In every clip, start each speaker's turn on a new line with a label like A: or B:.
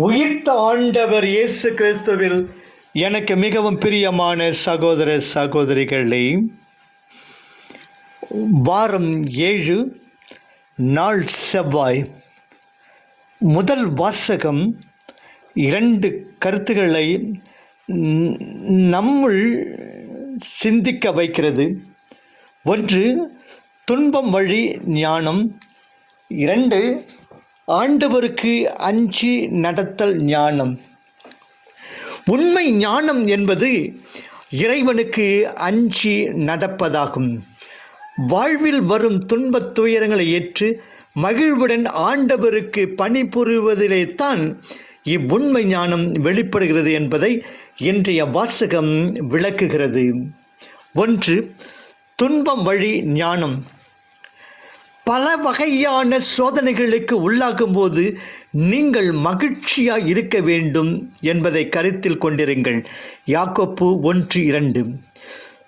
A: உயிர்த்த ஆண்டவர் இயேசு கிறிஸ்துவில் எனக்கு மிகவும் பிரியமான சகோதர சகோதரிகளே வாரம் ஏழு நாள் செவ்வாய். முதல் வாசகம் இரண்டு கருத்துக்களை நம்முள் சிந்திக்க வைக்கிறது. ஒன்று துன்பம் வழி ஞானம். இரண்டு ஆண்டவருக்கு அஞ்சி நடத்தல் ஞானம். உண்மை ஞானம் என்பது இறைவனுக்கு அஞ்சி நடப்பதாகும். வாழ்வில் வரும் துன்பத் துயரங்களை ஏற்று மகிழ்வுடன் ஆண்டவருக்கு பணிபுரிவதிலே தான் இவ்வுண்மை ஞானம் வெளிப்படுகிறது என்பதை இன்றைய வாசகம் விளக்குகிறது. ஒன்று துன்பம் வழி ஞானம். பல வகையான சோதனைகளுக்கு உள்ளாகும்போது நீங்கள் மகிழ்ச்சியாக இருக்க வேண்டும் என்பதை கருத்தில் கொண்டிருங்கள். யாக்கோப்பு ஒன்று இரண்டு.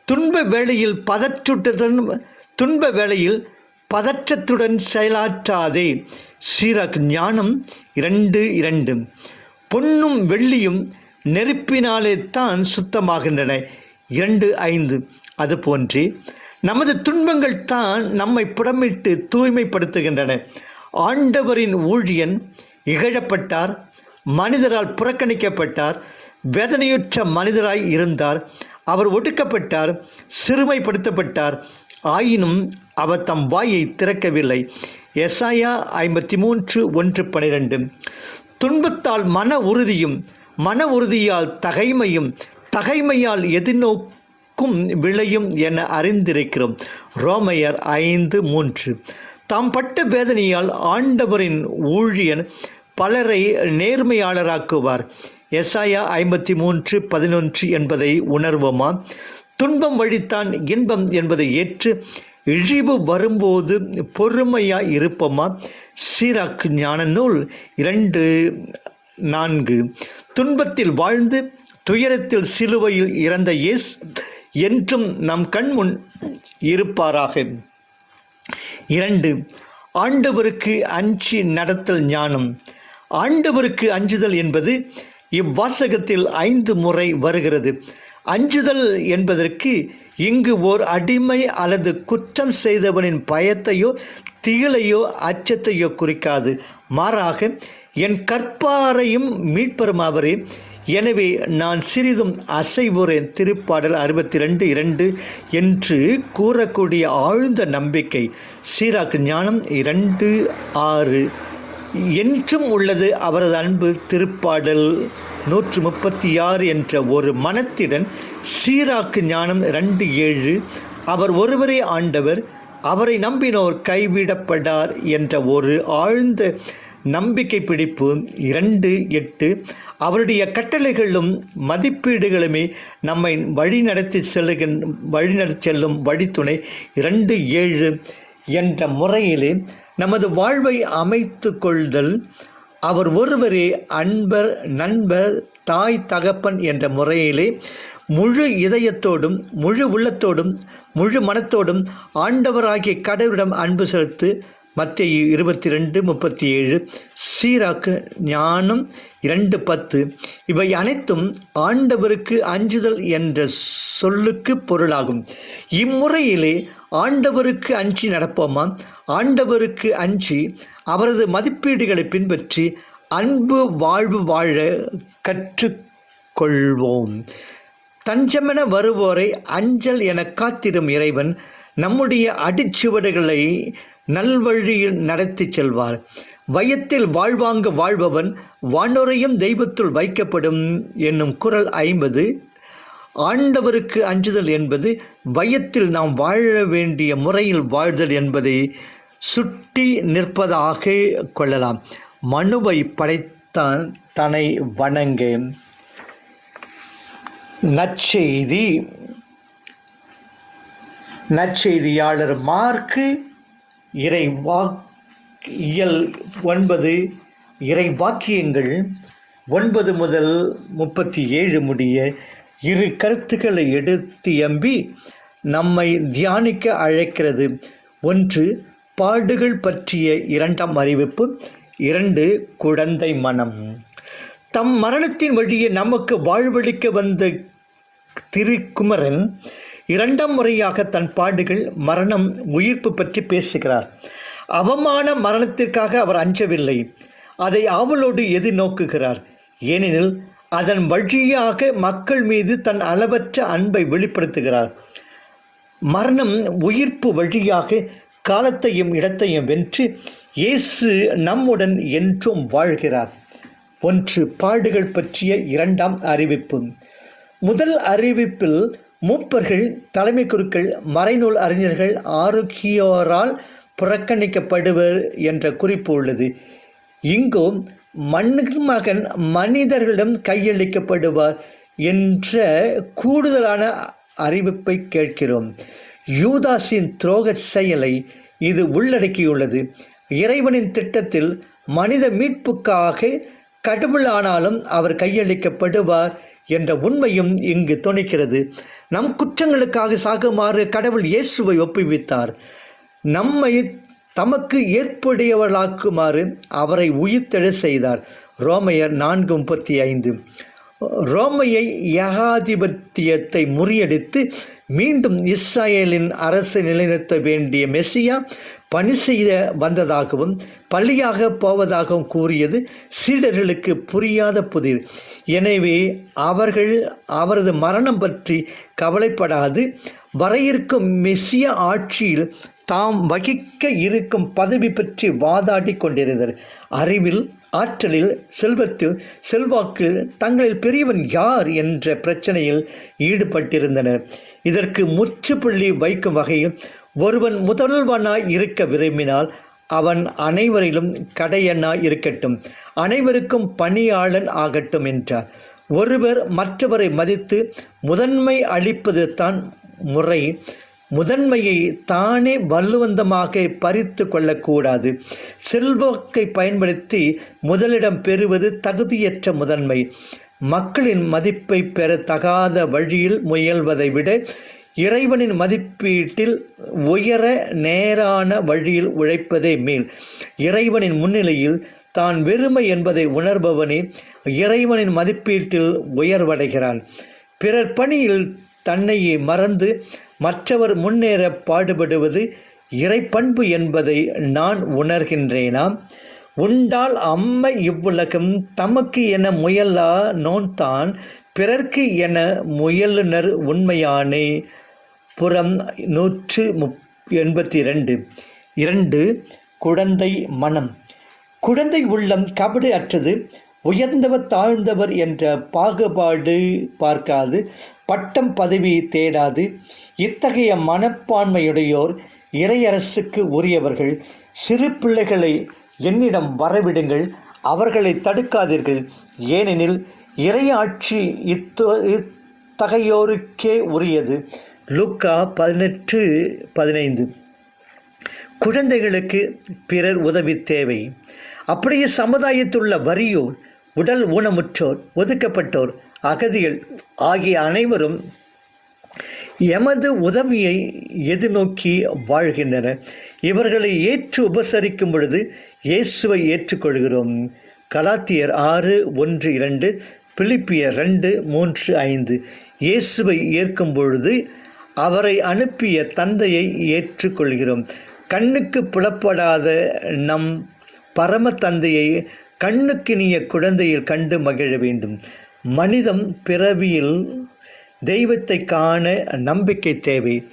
A: துன்ப வேளையில் பதற்றுடன் துன்ப வேளையில் பதற்றத்துடன் செயலாற்றாதே. சீரக் ஞானம் இரண்டு இரண்டு. பொன்னும் வெள்ளியும் நெருப்பினாலே தான் சுத்தமாகின்றன. இரண்டு ஐந்து. அதுபோன்றே நமது துன்பங்கள் தான் நம்மை புடமிட்டு தூய்மைப்படுத்துகின்றன. ஆண்டவரின் ஊழியன் இகழப்பட்டார் மனிதரால் புறக்கணிக்கப்பட்டார் வேதனையுற்ற மனிதராய் இருந்தார். அவர் ஒடுக்கப்பட்டார் சிறுமைப்படுத்தப்பட்டார். ஆயினும் அவர் தம் வாயை திறக்கவில்லை. எசாயா ஐம்பத்தி மூன்று ஒன்று பனிரெண்டு. துன்பத்தால் மன உறுதியும் மன உறுதியால் தகைமையும் தகைமையால் எதிர்நோக்கும் விளையும் என அறிந்திருக்கிறோம். ரோமையர் ஐந்து மூன்று. தாம் பட்ட வேதனையால் ஆண்டவரின் ஊழியன் பலரை நேர்மையாளராக்குவார். எசாயா ஐம்பத்தி மூன்று பதினொன்று என்பதை உணர்வோமா? துன்பம் வழித்தான் இன்பம் என்பதை ஏற்று இழிவு வரும்போது பொறுமையாக இருப்போமா? சீராக் ஞான நூல் இரண்டு நான்கு. துன்பத்தில் வாழ்ந்து துயரத்தில் சிலுவையில் இறந்த இயேசு என்றும் நம் கண்முன் இருப்பாராக. இரண்டு ஆண்டவருக்கு அஞ்சி நடத்தல் ஞானம். ஆண்டவருக்கு அஞ்சுதல் என்பது இவ்வாசகத்தில் ஐந்து முறை வருகிறது. அஞ்சுதல் என்பதற்கு இங்கு ஓர் அடிமை அல்லது குற்றம் செய்தவனின் பயத்தையோ திகிலையோ அச்சத்தையோ குறிக்காது. மாறாக என் கற்பாரையும் மீட்பெறும் அவரே எனவே நான் சிறிதும் அசைவுறேன் திருப்பாடல் அறுபத்தி ரெண்டு இரண்டு என்று கூறக்கூடிய ஆழ்ந்த நம்பிக்கை. சீராக்கு ஞானம் இரண்டு ஆறு. என்றும் உள்ளது அவரது அன்பு திருப்பாடல் நூற்று முப்பத்தி ஆறு என்ற ஒரு மனத்திடன் சீராக்கு ஞானம் ரெண்டு ஏழு. அவர் ஒருவரே ஆண்டவர் அவரை நம்பினோர் கைவிடப்படார் என்ற ஒரு ஆழ்ந்த நம்பிக்கை பிடிப்பு இரண்டு எட்டு. அவருடைய கட்டளைகளும் மதிப்பீடுகளுமே நம்மை வழிநடத்தி செல்லுகின்ற வழிநடத்தி செல்லும் வழித்துணை இரண்டு ஏழு என்ற முறையிலே நமது வாழ்வை அமைத்து கொள்தல் அவர் ஒருவரே அன்பர் நண்பர் தாய் தகப்பன் என்ற முறையிலே முழு இதயத்தோடும் முழு உள்ளத்தோடும் முழு மனத்தோடும் ஆண்டவராகிய கடவுளிடம் அன்பு செலுத்து மத்திய இருபத்தி ரெண்டு முப்பத்தி ஏழு சீராக்கு ஞானம் இரண்டு பத்து. இவை அனைத்தும் ஆண்டவருக்கு அஞ்சுதல் என்ற சொல்லுக்கு பொருளாகும். இம்முறையிலே ஆண்டவருக்கு அஞ்சி நடப்போமா? ஆண்டவருக்கு அஞ்சி அவரது மதிப்பீடுகளை பின்பற்றி அன்பு வாழ்வு வாழ கற்றுக்கொள்வோம். தஞ்சமென வருவோரை அஞ்சல் என காத்திடும் இறைவன் நம்முடைய அடிச்சுவடுகளை நல்வழியில் நடத்திச் செல்வார். வயத்தில் வாழ்வாங்க வாழ்பவன் வானோரையும் தெய்வத்துள் வைக்கப்படும் என்னும் குரல் ஐம்பது. ஆண்டவருக்கு அஞ்சுதல் என்பது வயத்தில் நாம் வாழ வேண்டிய முறையில் வாழ்தல் என்பதை சுட்டி நிற்பதாக கொள்ளலாம். மனுவை படைத்தான் தன்னை வணங்க. நற்செய்தி. நற்செய்தியாளர் மார்க்கு இறை இயல் ஒன்பது இறை வாக்கியங்கள் ஒன்பது முதல் முப்பத்தி ஏழு முடிய இரு கருத்துக்களை எடுத்து எம்பி நம்மை தியானிக்க அழைக்கிறது. ஒன்று பாடுகள் பற்றிய இரண்டாம் அறிவிப்பு. இரண்டு குழந்தை மனம். தம் மரணத்தின் வழியே நமக்கு வாழ்வளிக்க வந்த திருக்குமரன் இரண்டாம் முறையாக தன் பாடுகள் மரணம் உயிர்ப்பு பற்றி பேசுகிறார். அவமான மரணத்திற்காக அவர் அஞ்சவில்லை. அதை ஆவலோடு எதிர்நோக்குகிறார் ஏனெனில் அதன் வழியாக மக்கள் மீது தன் அளவற்ற அன்பை வெளிப்படுத்துகிறார். மரணம் உயிர்ப்பு வழியாக காலத்தையும் இடத்தையும் வென்று இயேசு நம்முடன் என்றும் வாழ்கிறார். ஒன்று பாடுகள் பற்றிய இரண்டாம் அறிவிப்பு. முதல் அறிவிப்பில் மூப்பர்கள் தலைமை குருக்கள் மறைநூல் அறிஞர்கள் ஆரோக்கியோரால் புறக்கணிக்கப்படுவர் என்ற குறிப்பு உள்ளது. இங்கும் மண்ணு மகன் மனிதர்களிடம் கையளிக்கப்படுவார் என்ற கூடுதலான அறிவிப்பை கேட்கிறோம். யூதாஸின் துரோக செயலை இது உள்ளடக்கியுள்ளது. இறைவனின் திட்டத்தில் மனித மீட்புக்காக கடவுளானாலும் அவர் கையளிக்கப்படுவார் என்ற உண்மையும் இங்கு துணிக்கிறது நம் குற்றங்களுக்காக சாகுமாறு கடவுள் இயேசுவை ஒப்புவித்தார். நம்மை தமக்கு ஏற்புடையவளாக்குமாறு அவரை உயிர்த்தெழ செய்தார். ரோமையர் நான்கு முப்பத்தி ஐந்து. ரோமையை ஏகாதிபத்தியத்தை முறியடித்து மீண்டும் இஸ்ராயேலின் அரசை நிலைநிறுத்த வேண்டிய மெஸ்ஸியா பணி செய்ய வந்ததாகவும் பள்ளியாக போவதாகவும் கூறியது சீடர்களுக்கு புரியாத புதிர். எனவே அவர்கள் அவரது மரணம் பற்றி கவலைப்படாது. வரையிருக்கும் மெசிய மெஸ்ஸிய ஆட்சியில் தாம் வகிக்க இருக்கும் பதவி பற்றி வாதாடி கொண்டிருந்தனர். அறிவில் ஆற்றலில் செல்வத்தில் செல்வாக்கில் தங்களில் பெரியவன் யார் என்ற பிரச்சனையில் ஈடுபட்டிருந்தனர். இதற்கு முற்றுப்புள்ளி வைக்கும் வகையில் ஒருவன் முதல்வனாய் இருக்க விரும்பினால் அவன் அனைவரிலும் கடையனாய் இருக்கட்டும். அனைவருக்கும் பணியாளன் ஆகட்டும் என்றார். ஒருவர் மற்றவரை மதித்து முதன்மை அளிப்பது தான் முறை. முதன்மையை தானே வல்லுவந்தமாக பறித்து கொள்ளக்கூடாது. செல்வாக்கை பயன்படுத்தி முதலிடம் பெறுவது தகுதியற்ற முதன்மை. மக்களின் மதிப்பை பெற தகாத வழியில் முயல்வதை விட இறைவனின் மதிப்பீட்டில் உயர நேரான வழியில் உழைப்பதே மேல். இறைவனின் முன்னிலையில் தான் வெறுமை என்பதை உணர்பவனே இறைவனின் மதிப்பீட்டில் உயர்வடைகிறான். பிறர் பணியில் தன்னையே மறந்து மற்றவர் முன்னேற பாடுபடுவது இறைப்பண்பு என்பதை நான் உணர்கின்றேனாம் உண்டால் அம்மை இவ்வுலகம் தமக்கு என முயலா நோன்தான் பிறர்க்கு என முயலுனர் உண்மையானே. புறம் நூற்று முப் எண்பத்தி ரெண்டு இரண்டு குழந்தை மனம். குழந்தை உள்ளம் கபடு அற்றது உயர்ந்தவர் தாழ்ந்தவர் என்ற பாகுபாடு பார்க்காது பட்டம் பதவி தேடாது. இத்தகைய மனப்பான்மையுடையோர் இறையரசுக்கு உரியவர்கள். சிறு பிள்ளைகளை என்னிடம் வரவிடுங்கள் அவர்களை தடுக்காதீர்கள். ஏனெனில் இறையாட்சி இத்த இத்தகையோருக்கே உரியது. லுக்கா பதினெட்டு பதினைந்து. குழந்தைகளுக்கு பிறர் உதவி தேவை. அப்படியே சமுதாயத்துள்ள வறியோர் உடல் ஊனமுற்றோர் ஒதுக்கப்பட்டோர் அகதிகள் ஆகிய அனைவரும் எமது உதவியை எதிர்நோக்கி வாழ்கின்றனர். இவர்களை ஏற்று உபசரிக்கும் பொழுது இயேசுவை ஏற்றுக்கொள்கிறோம். கலாத்தியர் ஆறு ஒன்று இரண்டு பிலிப்பியர் ரெண்டு மூன்று ஐந்து. இயேசுவை ஏற்கும் பொழுது அவரை அனுப்பிய தந்தையை ஏற்றுக்கொள்கிறோம். கண்ணுக்கு புலப்படாத நம் பரம தந்தையை கண்ணுக்கினிய குழந்தையில் கண்டு மகிழ வேண்டும். மனிதம் பிறவியில் தெய்வத்தை காண நம்பிக்கை தேவை.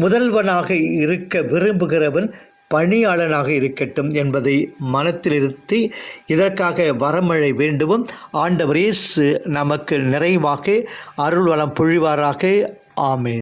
A: முதல்வனாக இருக்க விரும்புகிறவன் பணியாளனாக இருக்கட்டும் என்பதை மனத்தில் இருத்தி இதற்காக வரமழை வேண்டுவோம். ஆண்டவர் இயேசு நமக்கு நிறைவாக அருள்வளம் பொழிவாராக ஆமேன்.